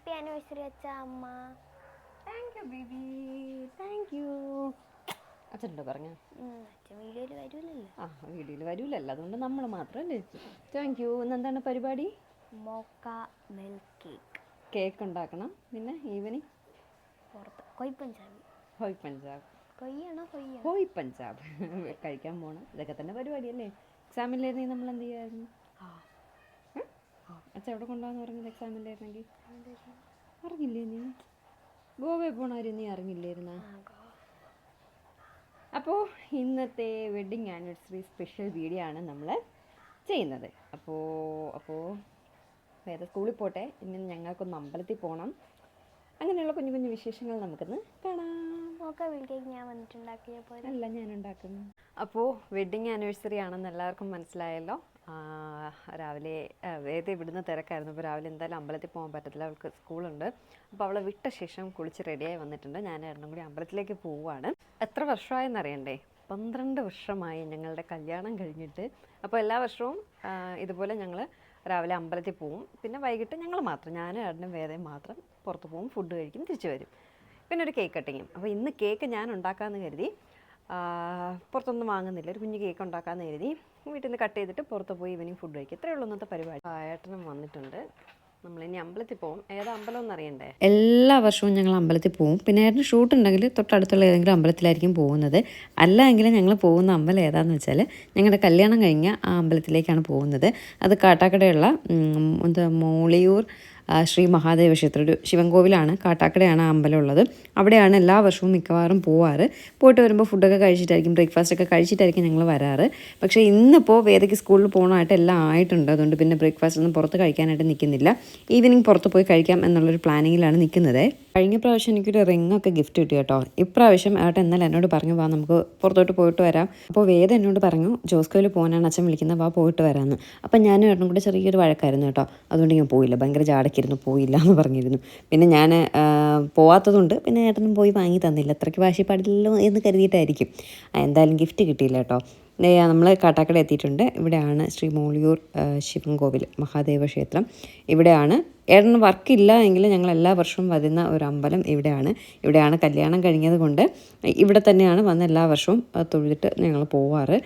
Happy anniversary അച്ഛ അമ്മ. Thank you baby thank you അച്ഛനുണ്ടോ പറഞ്ഞു? അച്ഛൻ വീഡിയോയിൽ വരൂലല്ലോ. ആ വീഡിയോയിൽ വരൂലല്ലോ. അതുകൊണ്ട് നമ്മൾ മാത്രമല്ലേ? താങ്ക് യു ഇന്ന് എന്താണ് പരിപാടി? മോക്ക മിൽക്ക് കേക്ക് കേക്ക് ഉണ്ടാക്കണം. പിന്നെ ഈവനിങ്? പുറത്ത് കൊയ് പഞ്ചാബി. ഹോയ് പഞ്ചാബ്. കൊയ്യാണോ കൊയ്യ ഹോയ് പഞ്ചാബ്. കഴിക്കാൻ പോകണം ഇതൊക്കെ തന്നെ പരിപാടിയല്ലേ? എക്സാമില്ലായിരുന്നെങ്കിൽ നമ്മൾ എന്ത് ചെയ്യായിരുന്നു? അച്ഛൻ എവിടെ കൊണ്ടുപോകാന്ന് പറഞ്ഞത് എക്സാമില്ലായിരുന്നെങ്കിൽ അറിഞ്ഞില്ലേ നീ? ഗോവയിൽ പോണാരും നീ അറിഞ്ഞില്ലായിരുന്ന? അപ്പോൾ ഇന്നത്തെ വെഡ്ഡിങ് ആനിവേഴ്സറി സ്പെഷ്യൽ വീഡിയോ ആണ് നമ്മൾ ചെയ്യുന്നത്. അപ്പോൾ അപ്പോൾ വേറെ സ്കൂളിൽ പോട്ടെ ഇനി ഞങ്ങൾക്കൊന്ന് അമ്പലത്തിൽ പോകണം അങ്ങനെയുള്ള കുഞ്ഞു കുഞ്ഞു വിശേഷങ്ങൾ നമുക്കൊന്ന് കാണാം. ഞാൻ വന്നിട്ടുണ്ടാക്കിയ പോലെ. അല്ല ഞാൻ ഉണ്ടാക്കുന്നു അപ്പോൾ വെഡ്ഡിങ് ആനിവേഴ്സറി ആണെന്ന് എല്ലാവർക്കും മനസ്സിലായല്ലോ. രാവിലെ വേദ ഇവിടുന്ന് തിരക്കായിരുന്നു. അപ്പോൾ രാവിലെ എന്തായാലും അമ്പലത്തിൽ പോകാൻ പറ്റത്തില്ല. അവൾക്ക് സ്കൂളുണ്ട്. അപ്പോൾ അവളെ വിട്ട ശേഷം കുളിച്ച് റെഡിയായി വന്നിട്ടുണ്ട്. ഞാൻ രണ്ടും കൂടി അമ്പലത്തിലേക്ക് പോവുകയാണ് എത്ര വർഷമായെന്ന് അറിയണ്ടേ? പന്ത്രണ്ട് വർഷമായി ഞങ്ങളുടെ കല്യാണം കഴിഞ്ഞിട്ട്. അപ്പോൾ എല്ലാ വർഷവും ഇതുപോലെ ഞങ്ങൾ രാവിലെ അമ്പലത്തിൽ പോവും. പിന്നെ വൈകിട്ട് ഞങ്ങൾ മാത്രം ഞാൻ ഏട്ടനും വേറെ മാത്രം പുറത്ത് പോവും. ഫുഡ് കഴിക്കും തിരിച്ചു വരും. പിന്നെ ഒരു കേക്ക് കട്ടിങ്ങും അപ്പോൾ ഇന്ന് കേക്ക് ഞാൻ ഉണ്ടാക്കാമെന്ന് കരുതി. പുറത്തൊന്നും വാങ്ങുന്നില്ല. ഒരു കുഞ്ഞ് കേക്ക് ഉണ്ടാക്കാമെന്ന് കരുതി. വീട്ടിൽ നിന്ന് കട്ട് ചെയ്തിട്ട് പുറത്ത് പോയി ഈവനിങ് ഫുഡ് കഴിക്കും. ഇത്രയേ ഉള്ളൂ ഇന്നത്തെ പരിപാടി. ഏട്ടനും വന്നിട്ടുണ്ട്. ഇനി അമ്പലത്തിൽ പോകും ഏതാ അമ്പലം എന്ന് അറിയണ്ടേ? എല്ലാ വർഷവും ഞങ്ങൾ അമ്പലത്തിൽ പോകും പിന്നെ ഏട്ടന് ഷൂട്ട് ഉണ്ടെങ്കിൽ തൊട്ടടുത്തുള്ള ഏതെങ്കിലും അമ്പലത്തിലായിരിക്കും പോകുന്നത്. അല്ല ഞങ്ങൾ പോകുന്ന അമ്പലം ഏതാന്ന് വെച്ചാൽ ഞങ്ങളുടെ കല്യാണം കഴിഞ്ഞ ആ അമ്പലത്തിലേക്കാണ് പോകുന്നത്. അത് കാട്ടാക്കടയുള്ള മോളിയൂർ ശ്രീ മഹാദേവ ക്ഷേത്രം ഒരു ശിവൻകോവിലാണ് കാട്ടാക്കടയാണ് ആ അമ്പലം ഉള്ളത് അവിടെയാണ് എല്ലാ വർഷവും മിക്കവാറും പോവാറ്. പോയിട്ട് വരുമ്പോൾ ഫുഡൊക്കെ കഴിച്ചിട്ടായിരിക്കും ബ്രേക്ക്ഫാസ്റ്റ് ഒക്കെ കഴിച്ചിട്ടായിരിക്കും ഞങ്ങൾ വരാറ്. പക്ഷേ ഇന്നിപ്പോൾ വേദയ്ക്ക് സ്കൂളിൽ പോകണമായിട്ട് എല്ലാം ആയിട്ടുണ്ട്. അതുകൊണ്ട് പിന്നെ ബ്രേക്ക്ഫാസ്റ്റ് ഒന്നും പുറത്ത് കഴിക്കാനായിട്ട് നിൽക്കുന്നില്ല ഈവനിങ് പുറത്ത് പോയി കഴിക്കാം എന്നുള്ളൊരു പ്ലാനിങ്ങിലാണ് നിൽക്കുന്നത് കഴിഞ്ഞ പ്രാവശ്യം എനിക്കൊരു റിംഗ് ഒക്കെ ഗിഫ്റ്റ് കിട്ടി കേട്ടോ. ഇപ്രാവശ്യം ഏട്ടൻ എന്നാൽ എന്നോട് പറഞ്ഞു വാ നമുക്ക് പുറത്തോട്ട് പോയിട്ട് വരാം. അപ്പോൾ വേദ എന്നോട് പറഞ്ഞു ജോസ്കോയിൽ പോകാനാണ് അച്ഛൻ വിളിക്കുന്നത് വാ പോയിട്ട് വരാമെന്ന് അപ്പം ഞാനും ഏട്ടനും കൂടെ ചെറിയൊരു വഴക്കായിരുന്നു കേട്ടോ. അതുകൊണ്ട് ഞാൻ പോയില്ല. ഭയങ്കര ജാടയ്ക്കായിരുന്നു പോയില്ല എന്ന് പറഞ്ഞിരുന്നു. പിന്നെ ഞാൻ പോവാത്തതുകൊണ്ട് പിന്നെ ഏട്ടനും പോയി വാങ്ങി തന്നില്ല. അത്രയ്ക്ക് വാശി പാടില്ലല്ലോ എന്ന് കരുതിയിട്ടായിരിക്കും. എന്തായാലും ഗിഫ്റ്റ് കിട്ടിയില്ല കേട്ടോ. നമ്മൾ കാട്ടാക്കട എത്തിയിട്ടുണ്ട്. ഇവിടെയാണ് ശ്രീ മോളിയൂർ ശിവൻകോവിൽ മഹാദേവ ക്ഷേത്രം. ഇവിടെയാണ് ഏട്ടന് വർക്കില്ല എങ്കിൽ ഞങ്ങൾ എല്ലാ വർഷവും വരുന്ന ഒരു അമ്പലം ഇവിടെയാണ്. ഇവിടെയാണ് കല്യാണം കഴിഞ്ഞത് കൊണ്ട് ഇവിടെ തന്നെയാണ് വന്ന് എല്ലാ വർഷവും തൊഴുതിട്ട് ഞങ്ങൾ പോവാറ്.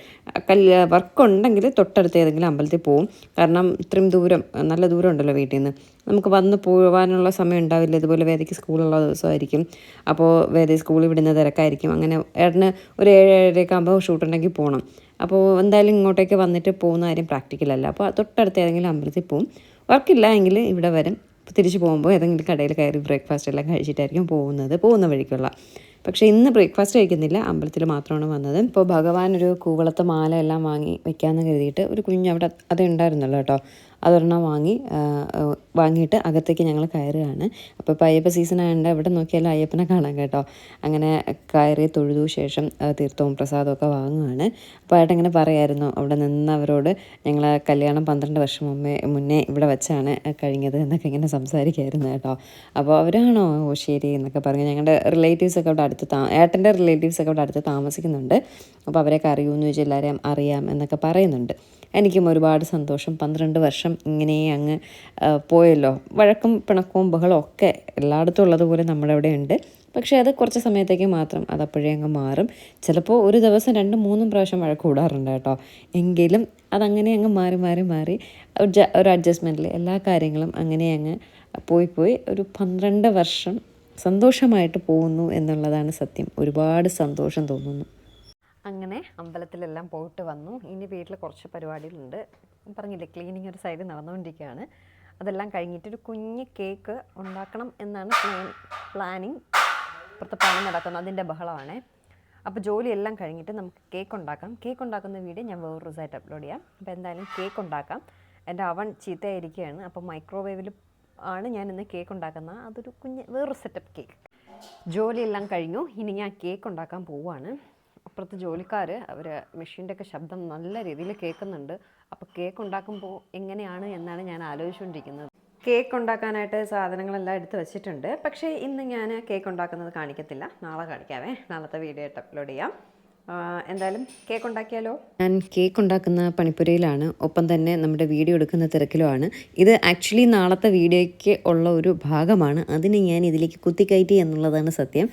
കല്യാ വർക്കുണ്ടെങ്കിൽ തൊട്ടടുത്ത് ഏതെങ്കിലും അമ്പലത്തിൽ പോവും. കാരണം ഇത്രയും ദൂരം നല്ല ദൂരം ഉണ്ടല്ലോ വീട്ടിൽ നിന്ന് നമുക്ക് വന്ന് പോകാനുള്ള സമയം ഉണ്ടാവില്ല. ഇതുപോലെ വേദയ്ക്ക് സ്കൂളുള്ള ദിവസമായിരിക്കും. അപ്പോൾ വേദ സ്കൂളിൽ വിടുന്ന തിരക്കായിരിക്കും. അങ്ങനെ ഏട്ടന് ഒരു ഏഴ് ഏഴരയൊക്കെ ആകുമ്പോൾ ഷൂട്ടുണ്ടെങ്കിൽ പോകണം അപ്പോൾ എന്തായാലും ഇങ്ങോട്ടേക്ക് വന്നിട്ട് പോകുന്ന കാര്യം പ്രാക്ടിക്കൽ അല്ല. അപ്പോൾ തൊട്ടടുത്ത് ഏതെങ്കിലും അമ്പലത്തിൽ പോകും വർക്കില്ല എങ്കിൽ ഇവിടെ വരും. തിരിച്ച് പോകുമ്പോൾ ഏതെങ്കിലും കടയിൽ കയറി ബ്രേക്ക്ഫാസ്റ്റ് എല്ലാം കഴിച്ചിട്ടായിരിക്കും പോകുന്നത്. പോകുന്ന വഴിക്കുള്ള. പക്ഷേ ഇന്ന് ബ്രേക്ക്ഫാസ്റ്റ് കഴിക്കുന്നില്ല. അമ്പലത്തിൽ മാത്രമാണ് വന്നത്. ഇപ്പോൾ ഭഗവാൻ ഒരു കൂവളത്തെ മാല എല്ലാം വാങ്ങി വെക്കാമെന്ന് കരുതിയിട്ട് ഒരു കുഞ്ഞ് അവിടെ അത് ഉണ്ടായിരുന്നല്ലോ കേട്ടോ. അതൊരെണ്ണം വാങ്ങി വാങ്ങിയിട്ട് അകത്തേക്ക് ഞങ്ങൾ കയറുകയാണ്. അപ്പോൾ ഇപ്പോൾ അയ്യപ്പ സീസൺ ആയതുകൊണ്ട് എവിടെ നോക്കിയാലും അയ്യപ്പനെ കാണാം കേട്ടോ. അങ്ങനെ കയറി തൊഴുതു ശേഷം തീർത്ഥവും പ്രസാദവും ഒക്കെ വാങ്ങുകയാണ് അപ്പോൾ ആയിട്ട് ഇങ്ങനെ പറയായിരുന്നു അവിടെ നിന്നവരോട് ഞങ്ങൾ കല്യാണം പന്ത്രണ്ട് വർഷം മുമ്പേ മുന്നേ ഇവിടെ വെച്ചാണ് കഴിഞ്ഞത് എന്നൊക്കെ ഇങ്ങനെ സംസാരിക്കായിരുന്നു കേട്ടോ. അപ്പോൾ അവരാണോ ഓ ശരി എന്നൊക്കെ പറഞ്ഞ് ഞങ്ങളുടെ റിലേറ്റീവ്സ് ഒക്കെ അവിടെ അടുത്ത് താ ഏട്ടന്റെ റിലേറ്റീവ്സ് ഒക്കെ അവിടെ അടുത്ത് താമസിക്കുന്നുണ്ട്. അപ്പോൾ അവരെയൊക്കെ അറിയുമെന്ന് ചോദിച്ചാൽ എല്ലാവരെയും അറിയാം എന്നൊക്കെ പറയുന്നുണ്ട്. എനിക്കും ഒരുപാട് സന്തോഷം. പന്ത്രണ്ട് വർഷം ഇങ്ങനെ അങ്ങ് പോയല്ലോ. വഴക്കും പിണക്കവും ബഹളവും ഒക്കെ എല്ലായിടത്തും ഉള്ളതുപോലെ നമ്മുടെ അവിടെ ഉണ്ട്. പക്ഷേ അത് കുറച്ച് സമയത്തേക്ക് മാത്രം അത് അപ്പോഴേ അങ്ങ് മാറും. ചിലപ്പോൾ ഒരു ദിവസം രണ്ടും മൂന്നും പ്രാവശ്യം വഴക്ക് കൂടാറുണ്ട് കേട്ടോ. എങ്കിലും അതങ്ങനെ അങ്ങ് മാറി മാറി മാറി ഒരു അഡ്ജസ്റ്റ്മെന്റിൽ എല്ലാ കാര്യങ്ങളും അങ്ങനെ അങ്ങ് പോയി പോയി ഒരു പന്ത്രണ്ട് വർഷം സന്തോഷമായിട്ട് പോകുന്നു എന്നുള്ളതാണ് സത്യം. ഒരുപാട് സന്തോഷം തോന്നുന്നു. അങ്ങനെ അമ്പലത്തിലെല്ലാം പോയിട്ട് വന്നു. ഇനി വീട്ടിൽ കുറച്ച് പരിപാടികളുണ്ട്. പറഞ്ഞില്ലേ ക്ലീനിങ് ഒരു സൈഡ് നടന്നുകൊണ്ടിരിക്കുകയാണ്. അതെല്ലാം കഴിഞ്ഞിട്ട് ഒരു കുഞ്ഞ് കേക്ക് ഉണ്ടാക്കണം എന്നാണ് പ്ലാൻ പ്ലാനിങ് ഇപ്പുറത്തെ പണി നടക്കുന്നത് അതിന്റെ ബഹളമാണ്. അപ്പോൾ ജോലിയെല്ലാം കഴിഞ്ഞിട്ട് നമുക്ക് കേക്ക് ഉണ്ടാക്കാം. കേക്ക് ഉണ്ടാക്കുന്ന വീഡിയോ ഞാൻ വേറൊരു ദിവസമായിട്ട് അപ്ലോഡ് ചെയ്യാം. അപ്പോൾ എന്തായാലും കേക്ക് ഉണ്ടാക്കാം. എന്റെ അവൻ ചീത്തയായിരിക്കുകയാണ്. അപ്പോൾ മൈക്രോവേവിൽ ആണ് ഞാൻ ഇന്ന് കേക്ക് ഉണ്ടാക്കുന്നത് അതൊരു കുഞ്ഞ് വേറൊരു സെറ്റപ്പ് കേക്ക് ജോലിയെല്ലാം കഴിഞ്ഞു. ഇനി ഞാൻ കേക്ക് ഉണ്ടാക്കാൻ പോവുകയാണ് അപ്പുറത്ത് ജോലിക്കാർ അവർ മെഷീന്റെ ഒക്കെ ശബ്ദം നല്ല രീതിയിൽ കേൾക്കുന്നുണ്ട്. അപ്പോൾ കേക്ക് ഉണ്ടാക്കുമ്പോൾ എങ്ങനെയാണ് എന്നാണ് ഞാൻ ആലോചിച്ചുകൊണ്ടിരിക്കുന്നത്. കേക്ക് ഉണ്ടാക്കാനായിട്ട് സാധനങ്ങളെല്ലാം എടുത്ത് വെച്ചിട്ടുണ്ട്. പക്ഷേ ഇന്ന് ഞാൻ കേക്ക് ഉണ്ടാക്കുന്നത് കാണിക്കത്തില്ല. നാളെ കാണിക്കാവേ. നാളത്തെ വീഡിയോ ആയിട്ട് അപ്ലോഡ് ചെയ്യാം. എന്തായാലും കേക്ക് ഉണ്ടാക്കിയാലോ? ഞാൻ കേക്ക് ഉണ്ടാക്കുന്ന പണിപ്പുരയിലാണ്. ഒപ്പം തന്നെ നമ്മുടെ വീഡിയോ എടുക്കുന്ന തിരക്കിലുമാണ്. ഇത് ആക്ച്വലി നാളത്തെ വീഡിയോയ്ക്ക് ഉള്ള ഒരു ഭാഗമാണ്. അതിന് ഞാൻ ഇതിലേക്ക് കുത്തിക്കയറ്റി എന്നുള്ളതാണ് സത്യം.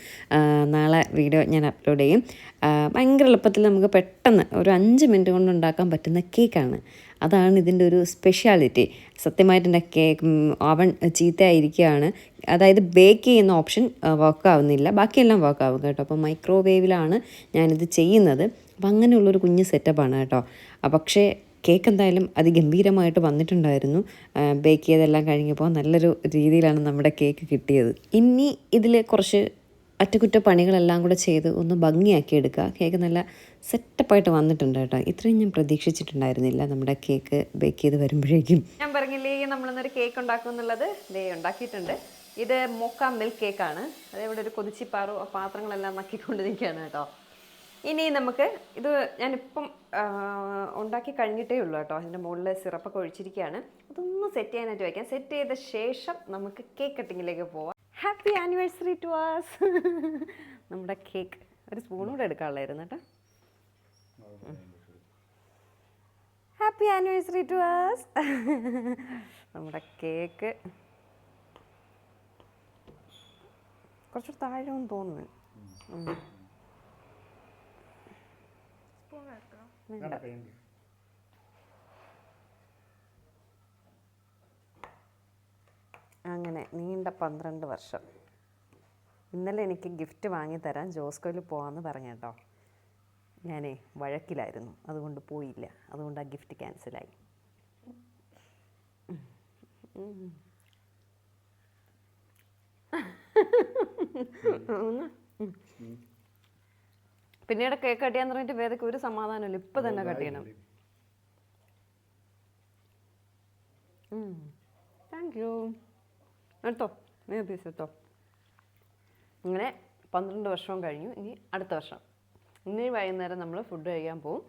നാളെ വീഡിയോ ഞാൻ അപ്ലോഡ് ചെയ്യും. ഭയങ്കര എളുപ്പത്തിൽ നമുക്ക് പെട്ടെന്ന് ഒരു അഞ്ച് മിനിറ്റ് കൊണ്ട് ഉണ്ടാക്കാൻ പറ്റുന്ന കേക്കാണ് അതാണ് ഇതിന്റെ ഒരു സ്പെഷ്യാലിറ്റി സത്യമായിട്ട് എന്റെ കേക്ക് അവൻ ചീത്തയായിരിക്കുകയാണ്. അതായത് ബേക്ക് ചെയ്യുന്ന ഓപ്ഷൻ വർക്ക് ആവുന്നില്ല. ബാക്കിയെല്ലാം വർക്ക് ആവും കേട്ടോ. അപ്പോൾ മൈക്രോവേവിലാണ് ഞാനിത് ചെയ്യുന്നത്. അപ്പം അങ്ങനെയുള്ളൊരു കുഞ്ഞ് സെറ്റപ്പാണ് കേട്ടോ. പക്ഷേ കേക്ക് എന്തായാലും അതിഗംഭീരമായിട്ട് വന്നിട്ടുണ്ടായിരുന്നു. ബേക്ക് ചെയ്തെല്ലാം കഴിഞ്ഞപ്പോൾ നല്ലൊരു രീതിയിലാണ് നമ്മുടെ കേക്ക് കിട്ടിയത്. ഇനി ഇതിൽ കുറച്ച് അറ്റകുറ്റപ്പണികളെല്ലാം കൂടെ ചെയ്ത് ഒന്ന് ഭംഗിയാക്കി എടുക്കുക കേക്ക് നല്ല സെറ്റപ്പായിട്ട് വന്നിട്ടുണ്ട് കേട്ടോ. ഇത്രയും ഞാൻ പ്രതീക്ഷിച്ചിട്ടുണ്ടായിരുന്നില്ല നമ്മുടെ കേക്ക് ബേക്ക് ചെയ്ത് വരുമ്പോഴേക്കും. ഞാൻ പറഞ്ഞില്ലേ നമ്മളിന്നൊരു കേക്ക് ഉണ്ടാക്കും എന്നുള്ളത് ദേ ഉണ്ടാക്കിയിട്ടുണ്ട്. ഇത് മൊക്ക മിൽക്ക് കേക്കാണ്. അതേപോലെ ഒരു കൊതിച്ചിപ്പാറു പാത്രങ്ങളെല്ലാം നക്കിക്കൊണ്ട് നിൽക്കുകയാണ് കേട്ടോ. ഇനി നമുക്ക് ഇത് ഞാനിപ്പം ഉണ്ടാക്കി കഴിഞ്ഞിട്ടേ ഉള്ളൂ കേട്ടോ. അതിന്റെ മുകളിൽ സിറപ്പൊക്കെ ഒഴിച്ചിരിക്കുകയാണ്. അതൊന്ന് സെറ്റ് ചെയ്യാനായിട്ട് വയ്ക്കാം. സെറ്റ് ചെയ്ത ശേഷം നമുക്ക് കേക്ക് കട്ടിങ്ങിലേക്ക് പോവാം. ഹാപ്പി ആനിവേഴ്സറി ടു ആസ് നമ്മുടെ കേക്ക് ഒരു സ്പൂൺ കൂടെ എടുക്കാനുള്ളായിരുന്നു കേട്ടോ. ഹാപ്പി ആനിവേഴ്സറി ടു ആസ് നമ്മുടെ കേക്ക് കുറച്ച് താഴെ തോന്നുന്നു. വേണ്ട. അങ്ങനെ നീണ്ട പന്ത്രണ്ട് വർഷം. ഇന്നലെ എനിക്ക് ഗിഫ്റ്റ് വാങ്ങി തരാൻ ജോസ്കോയിൽ പോകാമെന്ന് പറഞ്ഞു കേട്ടോ. ഞാനേ വഴക്കിലായിരുന്നു. അതുകൊണ്ട് പോയില്ല. അതുകൊണ്ട് ആ ഗിഫ്റ്റ് ക്യാൻസലായി. പിന്നീട് കേക്ക് കട്ടിയാന്ന് പറഞ്ഞിട്ട് വേദയ്ക്ക് ഒരു സമാധാനമില്ല. ഇപ്പൊ തന്നെ കട്ടിയണം താങ്ക് യു എടുത്തോ നീ പീസ് എടുത്തോ അങ്ങനെ പന്ത്രണ്ട് വർഷവും കഴിഞ്ഞു. ഇനി അടുത്ത വർഷം. ഇനി വൈകുന്നേരം നമ്മൾ ഫുഡ് കഴിക്കാൻ പോവും.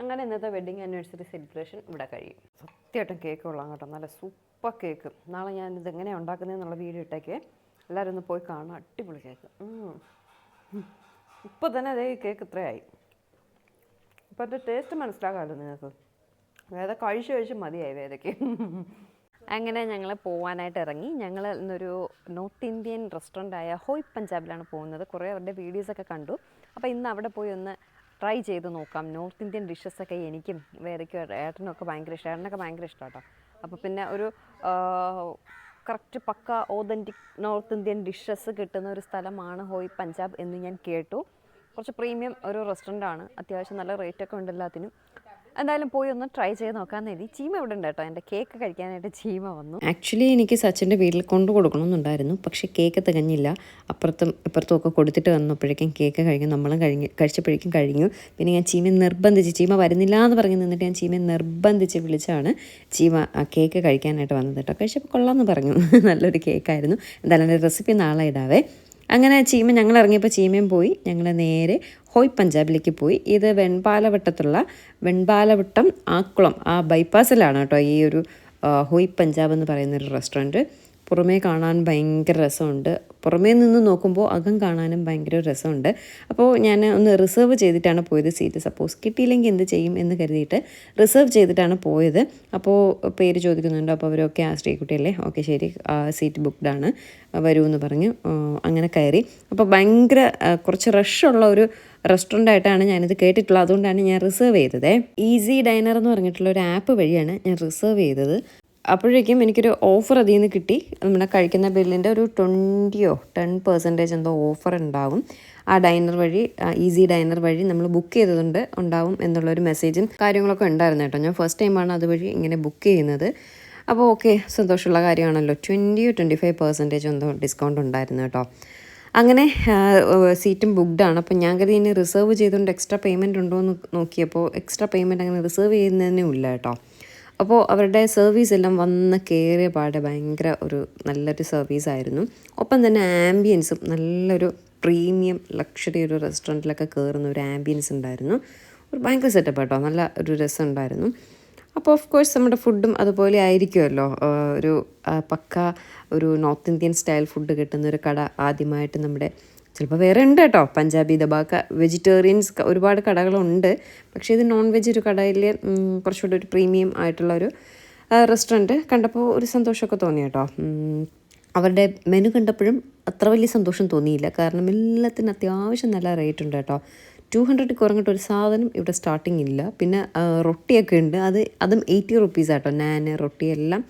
അങ്ങനെ ഇന്നത്തെ വെഡിങ് ആനിവേഴ്സറി സെലിബ്രേഷൻ ഇവിടെ കഴിയും. സത്യമായിട്ടും കേക്ക് കൊള്ളാം കേട്ടോ. നല്ല സൂപ്പർ കേക്ക് നാളെ ഞാൻ ഇത് എങ്ങനെയാണ് ഉണ്ടാക്കുന്നതെന്നുള്ള വീഡിയോ ഇട്ടേക്ക്. എല്ലാവരും ഒന്ന് പോയി കാണാം. അടിപൊളി കേക്ക് ഇപ്പോൾ തന്നെ അതേ കേക്ക് ഇത്രയായി. അപ്പോൾ അതിന്റെ ടേസ്റ്റ് മനസ്സിലാക്കാമല്ലോ നിങ്ങൾക്ക്. വേദ കഴിച്ച് കഴിച്ച് മതിയായി വേദയ്ക്ക്. അങ്ങനെ ഞങ്ങൾ പോവാനായിട്ട് ഇറങ്ങി. ഞങ്ങൾ ഇന്നൊരു നോർത്ത് ഇന്ത്യൻ റെസ്റ്റോറന്റായ ഹോയ് പഞ്ചാബിലാണ് പോകുന്നത്. കുറേ അവരുടെ വീഡിയോസൊക്കെ കണ്ടു. അപ്പോൾ ഇന്ന് അവിടെ പോയി ഒന്ന് ട്രൈ ചെയ്ത് നോക്കാം. നോർത്ത് ഇന്ത്യൻ ഡിഷസൊക്കെ എനിക്കും വേറെക്കും ഏട്ടനൊക്കെ ഭയങ്കര ഇഷ്ടം. ഏട്ടനൊക്കെ ഭയങ്കര ഇഷ്ടം കേട്ടോ അപ്പോൾ പിന്നെ ഒരു correct pukka authentic north Indian dishes കിട്ടുന്ന ഒരു സ്ഥലമാണ് ഹോയ് പഞ്ചാബ് എന്ന് ഞാൻ കേട്ടു. കുറച്ച് പ്രീമിയം ഒരു റെസ്റ്റോറന്റ് ആണ്. അത്യാവശ്യം നല്ല റേറ്റൊക്കെ ഉണ്ട് എല്ലാത്തിനും. എന്തായാലും പോയി ഒന്ന് ട്രൈ ചെയ്ത് നോക്കാമെന്ന് എഴുതി ചീമ ഇവിടെ ഉണ്ട് കേട്ടോ. എന്റെ കേക്ക് കഴിക്കാനായിട്ട് ചീമ വന്നു. ആക്ച്വലി എനിക്ക് സച്ചിന്റെ വീട്ടിൽ കൊണ്ടു കൊടുക്കണമെന്നുണ്ടായിരുന്നു. പക്ഷെ കേക്ക് തികഞ്ഞില്ല. അപ്പുറത്തും ഇപ്പുറത്തും ഒക്കെ കൊടുത്തിട്ട് വന്നപ്പോഴേക്കും കേക്ക് കഴിഞ്ഞു. നമ്മളും കഴിഞ്ഞ്. കഴിച്ചപ്പോഴേക്കും കഴിഞ്ഞു. പിന്നെ ഞാൻ ചീമ നിർബന്ധിച്ച് ചീമ വരുന്നില്ല എന്ന് പറഞ്ഞ് നിന്നിട്ട് ഞാൻ ചീമ നിർബന്ധിച്ച് വിളിച്ചാണ് ചീമ കേക്ക് കഴിക്കാനായിട്ട് വന്നത് കേട്ടോ. കഴിച്ചപ്പോൾ കൊള്ളാമെന്ന് പറഞ്ഞു. നല്ലൊരു കേക്കായിരുന്നു എന്തായാലും റെസിപ്പി നാളെ ഇടാവേ. അങ്ങനെ ചീമ ഞങ്ങൾ ഇറങ്ങിയപ്പോൾ ചീമയും പോയി. ഞങ്ങൾ നേരെ ഹോയ് പഞ്ചാബിലേക്ക് പോയി. ഇത് വെൺപാലവട്ടത്തുള്ള വെൺപാലവട്ടം ആക്കുളം ആ ബൈപ്പാസിലാണ് കേട്ടോ ഈ ഒരു ഹോയ് പഞ്ചാബ് എന്ന് പറയുന്ന ഒരു റെസ്റ്റോറന്റ് പുറമേ കാണാൻ ഭയങ്കര രസമുണ്ട്. പുറമേ നിന്ന് നോക്കുമ്പോൾ അകം കാണാനും ഭയങ്കര രസമുണ്ട്. അപ്പോൾ ഞാൻ ഒന്ന് റിസർവ് ചെയ്തിട്ടാണ് പോയത് സീറ്റ് സപ്പോസ് കിട്ടിയില്ലെങ്കിൽ എന്ത് ചെയ്യും എന്ന് കരുതിയിട്ട് റിസർവ് ചെയ്തിട്ടാണ് പോയത്. അപ്പോൾ പേര് ചോദിക്കുന്നുണ്ട്. അപ്പോൾ അവരൊക്കെ ആ സ്ത്രീക്കുട്ടിയല്ലേ ഓക്കെ ശരി. സീറ്റ് ബുക്ക്ഡ് ആണ്. വരൂ എന്ന് പറഞ്ഞു. അങ്ങനെ കയറി. അപ്പോൾ ഭയങ്കര കുറച്ച് റഷുള്ള ഒരു റെസ്റ്റോറന്റ് ആയിട്ടാണ് ഞാനിത് കേട്ടിട്ടുള്ളത്. അതുകൊണ്ടാണ് ഞാൻ റിസർവ് ചെയ്തത്. ഈസി ഡൈനർ എന്ന് പറഞ്ഞിട്ടുള്ള ഒരു ആപ്പ് വഴിയാണ് ഞാൻ റിസർവ് ചെയ്തത്. അപ്പോഴേക്കും എനിക്കൊരു ഓഫർ അതിൽ നിന്ന് കിട്ടി. നമ്മുടെ കഴിക്കുന്ന ബില്ലിന്റെ ഒരു ട്വന്റിയോ ടെൻ പെർസെന്റേജ് എന്തോ ഓഫർ ഉണ്ടാവും. ആ ഡൈനർ വഴി ഈസി ഡൈനർ വഴി നമ്മൾ ബുക്ക് ചെയ്തതുകൊണ്ട് ഉണ്ടാവും എന്നുള്ളൊരു മെസ്സേജും കാര്യങ്ങളൊക്കെ ഉണ്ടായിരുന്നു കേട്ടോ. ഞാൻ ഫസ്റ്റ് ടൈമാണ് അതുവഴി ഇങ്ങനെ ബുക്ക് ചെയ്യുന്നത്. അപ്പോൾ ഓക്കെ സന്തോഷമുള്ള കാര്യമാണല്ലോ. ട്വന്റിയോ ട്വന്റി ഫൈവ് പെർസെന്റേജ് എന്തോ ഡിസ്കൗണ്ട് ഉണ്ടായിരുന്നു കേട്ടോ. അങ്ങനെ സീറ്റും ബുക്ക്ഡ് ആണ്. അപ്പം ഞാൻ കരുതി ഇനി റിസർവ് ചെയ്തുകൊണ്ട് എക്സ്ട്രാ പേയ്മെന്റ് ഉണ്ടോ എന്ന് നോക്കിയപ്പോൾ എക്സ്ട്രാ പേയ്മെന്റ് അങ്ങനെ റിസർവ് ചെയ്യുന്നതന്നെ ഇല്ല കേട്ടോ. അപ്പോൾ അവരുടെ സർവീസ് എല്ലാം വന്ന് കയറിയ പാടെ ഭയങ്കര ഒരു നല്ലൊരു സർവീസ് ആയിരുന്നു. ഒപ്പം തന്നെ ആംബിയൻസും നല്ലൊരു പ്രീമിയം ലക്ഷറി ഒരു റെസ്റ്റോറന്റിലൊക്കെ കയറുന്ന ഒരു ആംബിയൻസ് ഉണ്ടായിരുന്നു. ഒരു ഭയങ്കര സെറ്റപ്പ് കേട്ടോ നല്ല ഒരു രസം ഉണ്ടായിരുന്നു. അപ്പോൾ ഓഫ് കോഴ്സ് നമ്മുടെ ഫുഡും അതുപോലെ ആയിരിക്കുമല്ലോ. ഒരു പക്ക ഒരു നോർത്ത് ഇന്ത്യൻ സ്റ്റൈൽ ഫുഡ് കിട്ടുന്ന ഒരു കട ആദ്യമായിട്ട് നമ്മുടെ ചിലപ്പോൾ വേറെ ഉണ്ട് കേട്ടോ. പഞ്ചാബി ദബാക്ക വെജിറ്റേറിയൻസ് ഒരുപാട് കടകളുണ്ട്. പക്ഷേ ഇത് നോൺ വെജ് ഒരു കടയിൽ കുറച്ചുകൂടി ഒരു പ്രീമിയം ആയിട്ടുള്ള ഒരു റെസ്റ്റോറന്റ് കണ്ടപ്പോൾ ഒരു സന്തോഷമൊക്കെ തോന്നി കേട്ടോ. അവരുടെ മെനു കണ്ടപ്പോഴും അത്ര വലിയ സന്തോഷം തോന്നിയില്ല. കാരണം എല്ലാത്തിനും അത്യാവശ്യം നല്ല റേറ്റ് ഉണ്ട് കേട്ടോ. ടു ഹൺഡ്രഡ് കുറഞ്ഞിട്ട് ഒരു സാധനം ഇവിടെ സ്റ്റാർട്ടിങ് ഇല്ല. പിന്നെ റൊട്ടിയൊക്കെ ഉണ്ട്. അത് അതും എയ്റ്റി റുപ്പീസ് ആട്ടോ നാന് റൊട്ടി എല്ലാം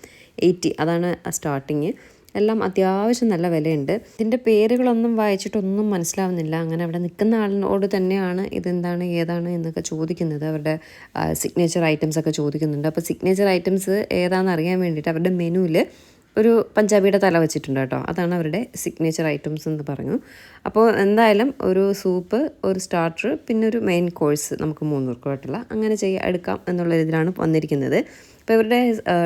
എയ്റ്റി അതാണ് സ്റ്റാർട്ടിങ് എല്ലാം അത്യാവശ്യം നല്ല വിലയുണ്ട്. ഇതിന്റെ പേരുകളൊന്നും വായിച്ചിട്ടൊന്നും മനസ്സിലാവുന്നില്ല. അങ്ങനെ അവിടെ നിൽക്കുന്ന ആളിനോട് തന്നെയാണ് ഇതെന്താണ് ഏതാണ് എന്നൊക്കെ ചോദിക്കുന്നത്. അവരുടെ സിഗ്നേച്ചർ ഐറ്റംസ് ഒക്കെ ചോദിക്കുന്നുണ്ട്. അപ്പോൾ സിഗ്നേച്ചർ ഐറ്റംസ് ഏതാണെന്ന് അറിയാൻ വേണ്ടിയിട്ട് അവരുടെ മെനുവിൽ ഒരു പഞ്ചാബിയുടെ തല വെച്ചിട്ടുണ്ട് കേട്ടോ. അതാണ് അവരുടെ സിഗ്നേച്ചർ ഐറ്റംസ് എന്ന് പറഞ്ഞു. അപ്പോൾ എന്തായാലും ഒരു സൂപ്പ് ഒരു സ്റ്റാർട്ടർ പിന്നെ ഒരു മെയിൻ കോഴ്സ് നമുക്ക് മൂന്ന് പേർക്കുമായിട്ടുള്ള അങ്ങനെ ചെയ്യാൻ എടുക്കാം എന്നുള്ള ഇതിലാണ് വന്നിരിക്കുന്നത്. അപ്പോൾ ഇവരുടെ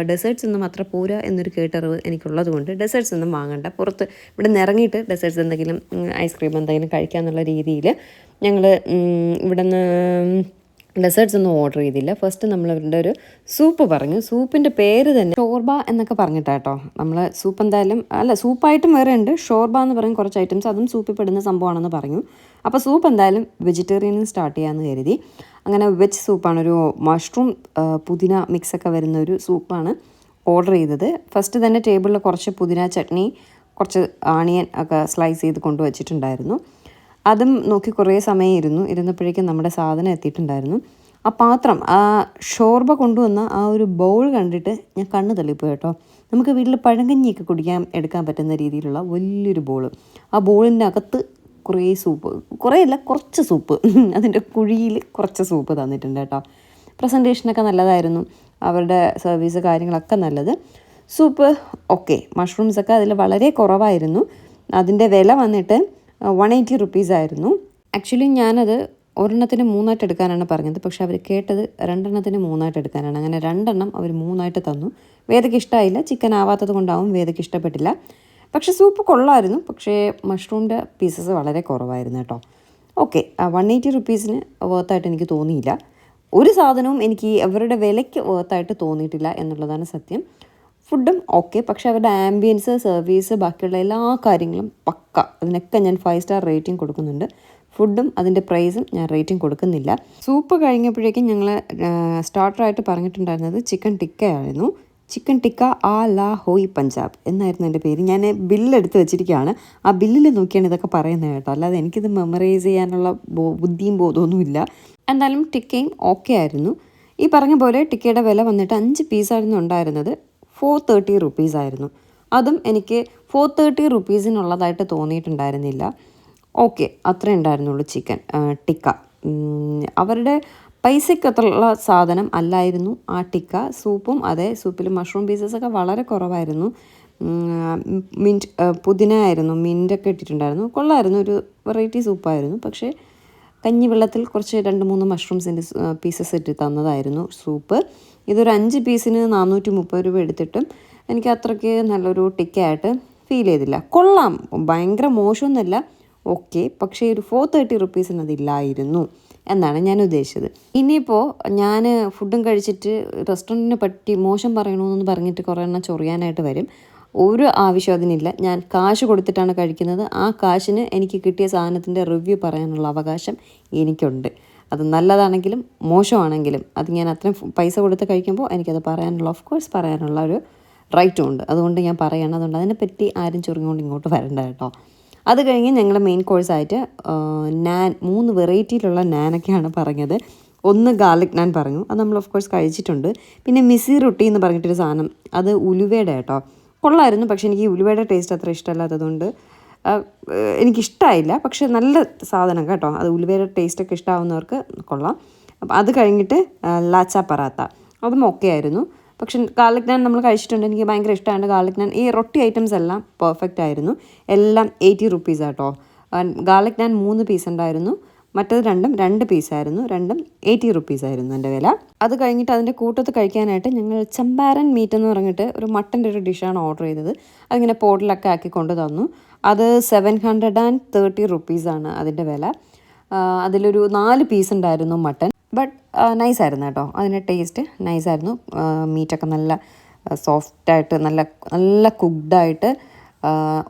ഡെസേർട്സ് ഒന്നും അത്ര പോരാ എന്നൊരു കേട്ടറിവ് എനിക്കുള്ളത് കൊണ്ട് ഡെസേർട്സ് ഒന്നും വാങ്ങണ്ട. പുറത്ത് ഇവിടെ നിന്ന് ഇറങ്ങിയിട്ട് ഡെസേർട്സ് എന്തെങ്കിലും ഐസ്ക്രീം എന്തെങ്കിലും കഴിക്കാമെന്നുള്ള രീതിയിൽ ഞങ്ങൾ ഇവിടെ നിന്ന് ഡെസേർട്സ് ഒന്നും ഓർഡർ ചെയ്തില്ല. ഫസ്റ്റ് നമ്മൾ ഇവരുടെ ഒരു സൂപ്പ് പറഞ്ഞു. സൂപ്പിന്റെ പേര് തന്നെ ഷോർബ എന്നൊക്കെ പറഞ്ഞിട്ടാട്ടോ. നമ്മൾ സൂപ്പ് എന്തായാലും അല്ല സൂപ്പായിട്ടും വേറെ ഉണ്ട്. ഷോർബ എന്ന് പറയും കുറച്ച് ഐറ്റംസ് അതും സൂപ്പിൽ പെടുന്ന സംഭവമാണെന്ന് പറഞ്ഞു. അപ്പോൾ സൂപ്പ് എന്തായാലും വെജിറ്റേറിയനിൽ സ്റ്റാർട്ട് ചെയ്യാമെന്ന് കരുതി. അങ്ങനെ വെജ് സൂപ്പാണ് ഒരു മഷ്റൂം പുതിന മിക്സൊക്കെ വരുന്ന ഒരു സൂപ്പാണ് ഓർഡർ ചെയ്തത്. ഫസ്റ്റ് തന്നെ ടേബിളിൽ കുറച്ച് പുതിന ചട്നി കുറച്ച് ആണിയൻ ഒക്കെ സ്ലൈസ് ചെയ്ത് കൊണ്ടുവച്ചിട്ടുണ്ടായിരുന്നു അതും നോക്കി കുറേ സമയം ഇരുന്നു ഇരുന്നപ്പോഴേക്കും നമ്മുടെ സാധനം എത്തിയിട്ടുണ്ടായിരുന്നു. ആ പാത്രം ആ ഷോർബ കൊണ്ടുവന്ന ആ ഒരു ബൗൾ കണ്ടിട്ട് ഞാൻ കണ്ണ് തള്ളിപ്പോയി കേട്ടോ. നമുക്ക് വീട്ടിൽ പഴങ്കഞ്ഞിയൊക്കെ കുടിക്കാൻ എടുക്കാൻ പറ്റുന്ന രീതിയിലുള്ള വലിയൊരു ബോൾ ആ ബോളിന്റെ അകത്ത് കുറേ സൂപ്പ് കുറേ അല്ല കുറച്ച് സൂപ്പ്. അതിന്റെ കുഴിയിൽ കുറച്ച് സൂപ്പ് തന്നിട്ടുണ്ട് കേട്ടോ. പ്രസന്റേഷനൊക്കെ നല്ലതായിരുന്നു. അവരുടെ സർവീസ് കാര്യങ്ങളൊക്കെ നല്ലത്. Soup okay. മഷ്റൂംസൊക്കെ അതിൽ വളരെ കുറവായിരുന്നു. അതിന്റെ വില വന്നിട്ട് വൺ എയ്റ്റി റുപ്പീസ് ആയിരുന്നു. ആക്ച്വലി ഞാനത് ഒരെണ്ണത്തിന് മൂന്നായിട്ട് എടുക്കാനാണ് പറഞ്ഞത്. പക്ഷെ അവർ കേട്ടത് രണ്ടെണ്ണത്തിന് മൂന്നായിട്ട് എടുക്കാനാണ്. അങ്ങനെ രണ്ടെണ്ണം അവർ മൂന്നായിട്ട് തന്നു. വേദയ്ക്ക് ഇഷ്ടമായില്ല ചിക്കൻ ആവാത്തത് കൊണ്ടാവും വേദയ്ക്ക് ഇഷ്ടപ്പെട്ടില്ല. പക്ഷെ സൂപ്പ് കൊള്ളായിരുന്നു. പക്ഷേ മഷ്റൂമിന്റെ പീസസ് വളരെ കുറവായിരുന്നു കേട്ടോ. ഓക്കെ വൺ എയ്റ്റി റുപ്പീസിന് വേർത്തായിട്ട് എനിക്ക് തോന്നിയില്ല. ഒരു സാധനവും എനിക്ക് അവരുടെ വിലയ്ക്ക് വേർത്തായിട്ട് തോന്നിയിട്ടില്ല എന്നുള്ളതാണ് സത്യം. ഫുഡും ഓക്കെ പക്ഷേ അവരുടെ ആംബിയൻസ് സർവീസ് ബാക്കിയുള്ള എല്ലാ കാര്യങ്ങളും പക്ക. അതിനൊക്കെ ഞാൻ ഫൈവ് സ്റ്റാർ റേറ്റിംഗ് കൊടുക്കുന്നുണ്ട്. ഫുഡും അതിന്റെ പ്രൈസും ഞാൻ റേറ്റിംഗ് കൊടുക്കുന്നില്ല. സൂപ്പ് കഴിഞ്ഞപ്പോഴേക്കും ഞങ്ങൾ സ്റ്റാർട്ടറായിട്ട് പറഞ്ഞിട്ടുണ്ടായിരുന്നത് ചിക്കൻ ടിക്കയായിരുന്നു ചിക്കൻ ടിക്ക ആ ലാ ഹോയ് പഞ്ചാബ് എന്നായിരുന്നു എന്റെ പേര്. ഞാൻ ബില്ലെടുത്ത് വെച്ചിരിക്കുകയാണ്. ആ ബില്ലിൽ നോക്കിയാണ് ഇതൊക്കെ പറയുന്നത് കേട്ടോ. അല്ലാതെ എനിക്കിത് മെമ്മറൈസ് ചെയ്യാനുള്ള ബുദ്ധിയും ബോധമൊന്നുമില്ല എന്തായാലും ടിക്കയും ഓക്കെ ആയിരുന്നു. ഈ പറഞ്ഞ പോലെ ടിക്കയുടെ വില വന്നിട്ട് അഞ്ച് പീസായിരുന്നു ഉണ്ടായിരുന്നത്. ഫോർ തേർട്ടി റുപ്പീസ് ആയിരുന്നു. അതും എനിക്ക് ഫോർ തേർട്ടി റുപ്പീസിനുള്ളതായിട്ട് തോന്നിയിട്ടുണ്ടായിരുന്നില്ല. ഓക്കെ അത്രേ ഉണ്ടായിരുന്നുള്ളൂ ചിക്കൻ ടിക്ക. അവരുടെ പൈസയ്ക്കത്തുള്ള സാധനം അല്ലായിരുന്നു. ആ ടിക്ക സൂപ്പും അതെ സൂപ്പിൽ മഷ്റൂം പീസസൊക്കെ വളരെ കുറവായിരുന്നു. മിന്റ് പുതിന ആയിരുന്നു മിന്റൊക്കെ ഇട്ടിട്ടുണ്ടായിരുന്നു. കൊള്ളായിരുന്നു ഒരു വെറൈറ്റി സൂപ്പായിരുന്നു പക്ഷേ കഞ്ഞി വെള്ളത്തിൽ കുറച്ച് രണ്ട് മൂന്ന് മഷ്റൂംസിന്റെ പീസസ് ഇട്ട് തന്നതായിരുന്നു സൂപ്പ് ഇതൊരു അഞ്ച് പീസിന് നാനൂറ്റി മുപ്പത് രൂപ എടുത്തിട്ടും എനിക്ക് അത്രയ്ക്ക് നല്ലൊരു ടിക്കായിട്ട് ഫീൽ ചെയ്തില്ല. കൊള്ളാം ഭയങ്കര മോശമൊന്നുമല്ല ഓക്കെ പക്ഷേ ഒരു ഫോർ തേർട്ടി റുപ്പീസിന് അതില്ലായിരുന്നു. എന്നാണ് ഞാൻ ഉദ്ദേശിച്ചത്. ഇനിയിപ്പോൾ ഞാൻ ഫുഡും കഴിച്ചിട്ട് റെസ്റ്റോറന്റിനെ പറ്റി മോശം പറയണമെന്ന് പറഞ്ഞിട്ട് കുറേ എണ്ണം ചൊറിയാനായിട്ട് വരും. ഒരു ആവശ്യം അതിനില്ല. ഞാൻ കാശ് കൊടുത്തിട്ടാണ് കഴിക്കുന്നത്. ആ കാശിന് എനിക്ക് കിട്ടിയ സാധനത്തിന്റെ റിവ്യൂ പറയാനുള്ള അവകാശം എനിക്കുണ്ട്. അത് നല്ലതാണെങ്കിലും മോശമാണെങ്കിലും അത് ഞാൻ അത്രയും പൈസ കൊടുത്ത് കഴിക്കുമ്പോൾ എനിക്കത് പറയാനുള്ള ഓഫ് കോഴ്സ് പറയാനുള്ള ഒരു റൈറ്റും ഉണ്ട്. അതുകൊണ്ട് ഞാൻ പറയണം. അതുകൊണ്ട് അതിനെപ്പറ്റി ആരും ചൊറിഞ്ഞുകൊണ്ട് ഇങ്ങോട്ട് വരണ്ട കേട്ടോ. അത് കഴിഞ്ഞ് ഞങ്ങൾ മെയിൻ കോഴ്സായിട്ട് നാൻ മൂന്ന് വെറൈറ്റിയിലുള്ള നാനൊക്കെയാണ് പറഞ്ഞത്. ഒന്ന് ഗാർലിക് നാൻ പറഞ്ഞു. അത് നമ്മൾ ഓഫ് കോഴ്സ് കഴിച്ചിട്ടുണ്ട്. പിന്നെ മിസി റൊട്ടി എന്ന് പറഞ്ഞിട്ടൊരു സാധനം. അത് ഉലുവയുടെ കേട്ടോ. കൊള്ളായിരുന്നു. പക്ഷേ എനിക്ക് ഈ ഉലുവയുടെ ടേസ്റ്റ് അത്ര ഇഷ്ടമല്ലാത്തതുകൊണ്ട് എനിക്കിഷ്ടമായില്ല പക്ഷേ നല്ല സാധനം കേട്ടോ. അത് ഉലുവയുടെ ടേസ്റ്റൊക്കെ ഇഷ്ടമാവുന്നവർക്ക് കൊള്ളാം. അപ്പം അത് കഴിഞ്ഞിട്ട് ലാച്ച പറാത്ത. അതും ഓക്കെ ആയിരുന്നു. പക്ഷെ ഗാർലിക് നാൻ നമ്മൾ കഴിച്ചിട്ടുണ്ട്. എനിക്ക് ഭയങ്കര ഇഷ്ടമാണ് ഗാർലിക് നാൻ ഈ റൊട്ടി ഐറ്റംസ് എല്ലാം പെർഫെക്റ്റ് ആയിരുന്നു. എല്ലാം എയ്റ്റി റുപ്പീസ് ആട്ടോ. ഗാർലിക് നാൻ മൂന്ന് പീസ് ഉണ്ടായിരുന്നു. മറ്റത് രണ്ടും രണ്ട് പീസായിരുന്നു രണ്ടും എയ്റ്റി റുപ്പീസ് ആയിരുന്നു എന്റെ വില. അത് കഴിഞ്ഞിട്ട് അതിന്റെ കൂട്ടത്ത് കഴിക്കാനായിട്ട് ഞങ്ങൾ ചമ്പാരൻ മീറ്റ് എന്ന് പറഞ്ഞിട്ട് ഒരു മട്ടന്റെ ഒരു ഡിഷാണ് ഓർഡർ ചെയ്തത്. അതിങ്ങനെ പോട്ടിലൊക്കെ ആക്കി കൊണ്ട് തന്നു. അത് സെവൻ ഹൺഡ്രഡ് ആൻഡ് തേർട്ടി റുപ്പീസാണ് അതിന്റെ വില. അതിലൊരു നാല് പീസ് ഉണ്ടായിരുന്നു മട്ടൻ ബട്ട് നൈസായിരുന്നു കേട്ടോ. അതിന്റെ ടേസ്റ്റ് നൈസായിരുന്നു മീറ്റൊക്കെ നല്ല സോഫ്റ്റായിട്ട് നല്ല നല്ല കുക്ക്ഡായിട്ട്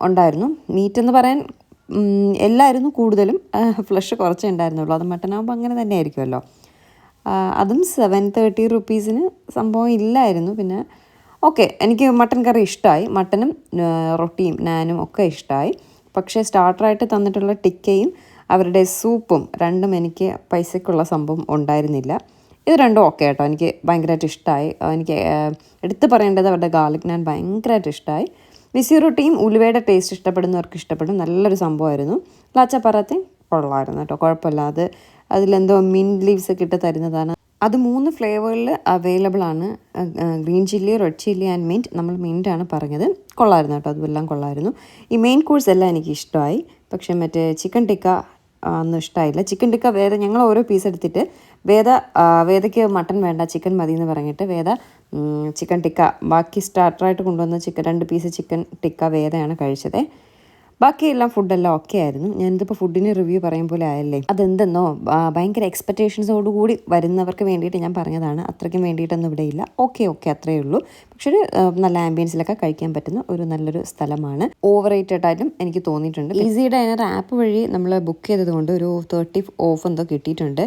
ഉണ്ടായിരുന്നു. മീറ്റ് എന്ന് പറയാൻ എല്ലായിരുന്നു കൂടുതലും. ഫ്ലഷ് കുറച്ചേ ഉണ്ടായിരുന്നുള്ളൂ. അത് മട്ടനാകുമ്പോൾ അങ്ങനെ തന്നെ ആയിരിക്കുമല്ലോ അതും സെവൻ തേർട്ടി റുപ്പീസിന് സംഭവം ഇല്ലായിരുന്നു. പിന്നെ ഓക്കെ എനിക്ക് മട്ടൻ കറി ഇഷ്ടമായി മട്ടനും റൊട്ടിയും നാനും ഒക്കെ ഇഷ്ടമായി പക്ഷേ സ്റ്റാർട്ടറായിട്ട് തന്നിട്ടുള്ള ടിക്കയും അവരുടെ സൂപ്പും രണ്ടും എനിക്ക് പൈസയ്ക്കുള്ള സംഭവം ഉണ്ടായിരുന്നില്ല. ഇത് രണ്ടും ഓക്കെ കേട്ടോ. എനിക്ക് ഭയങ്കരമായിട്ട് ഇഷ്ടമായി എനിക്ക് എടുത്തു പറയേണ്ടത് അവരുടെ ഗാർലിക് നാൻ ഭയങ്കരമായിട്ട് ഇഷ്ടമായി വിസി റൊട്ടിയും ഉലുവയുടെ ടേസ്റ്റ് ഇഷ്ടപ്പെടുന്നവർക്ക് ഇഷ്ടപ്പെടും. നല്ലൊരു സംഭവമായിരുന്നു. ലാച്ച പറത്തി കൊള്ളായിരുന്നു കേട്ടോ. കുഴപ്പമില്ല. അത് അതിലെന്തോ മിൻ ലീവ്സ് ഒക്കെ ഇട്ട് തരുന്നതാണ്. അത് മൂന്ന് ഫ്ലേവറിൽ അവൈലബിൾ ആണ്. Green chilli red chilli and mint നമ്മൾ മിന്റാണ് പറഞ്ഞത്. കൊള്ളായിരുന്നു കേട്ടോ. അതെല്ലാം കൊള്ളായിരുന്നു. ഈ മെയിൻ കോഴ്സ് എല്ലാം എനിക്ക് ഇഷ്ടമായി പക്ഷേ മറ്റേ ചിക്കൻ ടിക്ക ഒന്നും ഇഷ്ടമായില്ല ചിക്കൻ ടിക്ക വേദ ഞങ്ങൾ ഓരോ പീസ് എടുത്തിട്ട് വേദ വേദയ്ക്ക് മട്ടൺ വേണ്ട ചിക്കൻ മതി എന്ന് പറഞ്ഞിട്ട് വേദ ചിക്കൻ ടിക്ക. ബാക്കി സ്റ്റാർട്ടറായിട്ട് കൊണ്ടുവന്ന ചിക്കൻ രണ്ട് പീസ് ചിക്കൻ ടിക്ക വേദയാണ് കഴിച്ചത്. ബാക്കിയെല്ലാം ഫുഡെല്ലാം ഓക്കെ ആയിരുന്നു. ഞാനിതിപ്പോൾ ഫുഡിന് റിവ്യൂ പറയും പോലെ ആയല്ലേ? അതെന്തെന്നോ ഭയങ്കര എക്സ്പെക്റ്റേഷൻസോടുകൂടി വരുന്നവർക്ക് വേണ്ടിയിട്ട് ഞാൻ പറഞ്ഞതാണ്. അത്രയ്ക്കും വേണ്ടിയിട്ടൊന്നും ഇവിടെ ഇല്ല. ഓക്കെ ഓക്കെ അത്രയേ ഉള്ളൂ. പക്ഷേ ഒരു നല്ല ആംബിയൻസിലൊക്കെ കഴിക്കാൻ പറ്റുന്ന ഒരു നല്ലൊരു സ്ഥലമാണ്. ഓവർ റേറ്റഡ് ആയിട്ടും എനിക്ക് തോന്നിയിട്ടുണ്ട്. ഈസി ഡൈനർ ആപ്പ് വഴി നമ്മൾ ബുക്ക് ചെയ്തതുകൊണ്ട് ഒരു തേർട്ടി ഓഫ് എന്തോ കിട്ടിയിട്ടുണ്ട്.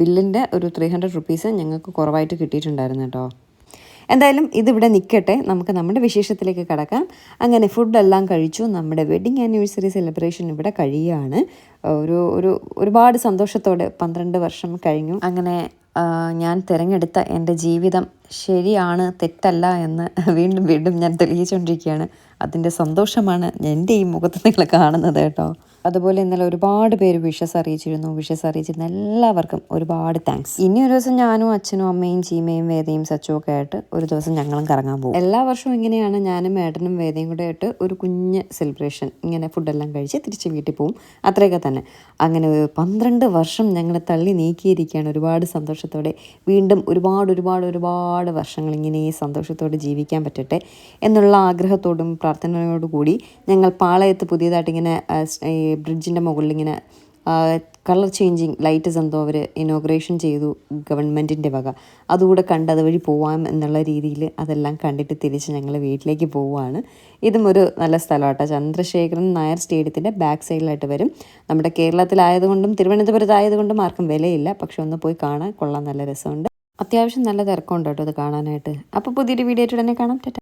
ബില്ലിന്റെ ഒരു ത്രീ ഹൺഡ്രഡ് റുപ്പീസ് ഞങ്ങൾക്ക് കുറവായിട്ട് കിട്ടിയിട്ടുണ്ടായിരുന്നു കേട്ടോ. എന്തായാലും ഇതിവിടെ നിൽക്കട്ടെ നമുക്ക് നമ്മുടെ വിശേഷത്തിലേക്ക് കടക്കാം. അങ്ങനെ ഫുഡെല്ലാം കഴിച്ചു. നമ്മുടെ വെഡിങ് ആനിവേഴ്സറി സെലിബ്രേഷൻ ഇവിടെ കഴിയുകയാണ് ഒരു ഒരു ഒരുപാട് സന്തോഷത്തോടെ പന്ത്രണ്ട് വർഷം കഴിഞ്ഞു. അങ്ങനെ ഞാൻ തിരഞ്ഞെടുത്ത എന്റെ ജീവിതം ശരിയാണ് തെറ്റല്ല എന്ന് വീണ്ടും വീണ്ടും ഞാൻ തെളിയിച്ചുകൊണ്ടിരിക്കുകയാണ് അതിന്റെ സന്തോഷമാണ് എന്റെ ഈ മുഖത്ത് നിങ്ങൾ കാണുന്നത് കേട്ടോ. അതുപോലെ ഇന്നലെ ഒരുപാട് പേര് വിഷസ് അറിയിച്ചിരുന്നു. വിഷസ് അറിയിച്ചിരുന്ന എല്ലാവർക്കും ഒരുപാട് താങ്ക്സ് ഇനി ഒരു ദിവസം ഞാനും അച്ഛനും അമ്മയും ചീമയും വേദയും സച്ചും ഒക്കെ ആയിട്ട് ഒരു ദിവസം ഞങ്ങളും കറങ്ങാൻ പോകും. എല്ലാ വർഷവും ഇങ്ങനെയാണ് ഞാനും ഏട്ടനും വേദയും കൂടെ ആയിട്ട് ഒരു കുഞ്ഞ് സെലിബ്രേഷൻ ഇങ്ങനെ ഫുഡെല്ലാം കഴിച്ച് തിരിച്ച് വീട്ടിൽ പോകും. അത്രയൊക്കെ തന്നെ. അങ്ങനെ പന്ത്രണ്ട് വർഷം ഞങ്ങൾ തള്ളി നീക്കിയിരിക്കുകയാണ്. ഒരുപാട് സന്തോഷത്തോടെ വീണ്ടും ഒരുപാട് ഒരുപാട് ഒരുപാട് വർഷങ്ങൾ ഇങ്ങനെ സന്തോഷത്തോടെ ജീവിക്കാൻ പറ്റട്ടെ എന്നുള്ള ആഗ്രഹത്തോടും പ്രാർത്ഥനയോടും കൂടി ഞങ്ങൾ പാളയത്ത് പുതിയതായിട്ട് ഇങ്ങനെ ഈ ബ്രിഡ്ജിന്റെ മുകളിൽ ഇങ്ങനെ കളർ ചേഞ്ചിങ് ലൈറ്റ്സ് എന്തോ അവർ ഇനോഗ്രേഷൻ ചെയ്തു ഗവൺമെന്റിന്റെ വക. അതുകൂടെ കണ്ട് അതുവഴി പോവാം എന്നുള്ള രീതിയിൽ അതെല്ലാം കണ്ടിട്ട് തിരിച്ച് ഞങ്ങൾ വീട്ടിലേക്ക് പോവുകയാണ്. ഇതും ഒരു നല്ല സ്ഥലമാട്ടോ. ചന്ദ്രശേഖരൻ നായർ സ്റ്റേഡിയത്തിന്റെ ബാക്ക് സൈഡിലായിട്ട് വരും. നമ്മുടെ കേരളത്തിലായതുകൊണ്ടും തിരുവനന്തപുരത്തായതുകൊണ്ടും ആർക്കും വിലയില്ല. പക്ഷെ ഒന്ന് പോയി കാണാൻ കൊള്ളാൻ നല്ല രസമുണ്ട്. അത്യാവശ്യം നല്ല തിരക്കമുണ്ട് കേട്ടോ ഇത് കാണാനായിട്ട്. അപ്പോൾ പുതിയൊരു വീഡിയോ ആയിട്ട് തന്നെ കാണാം.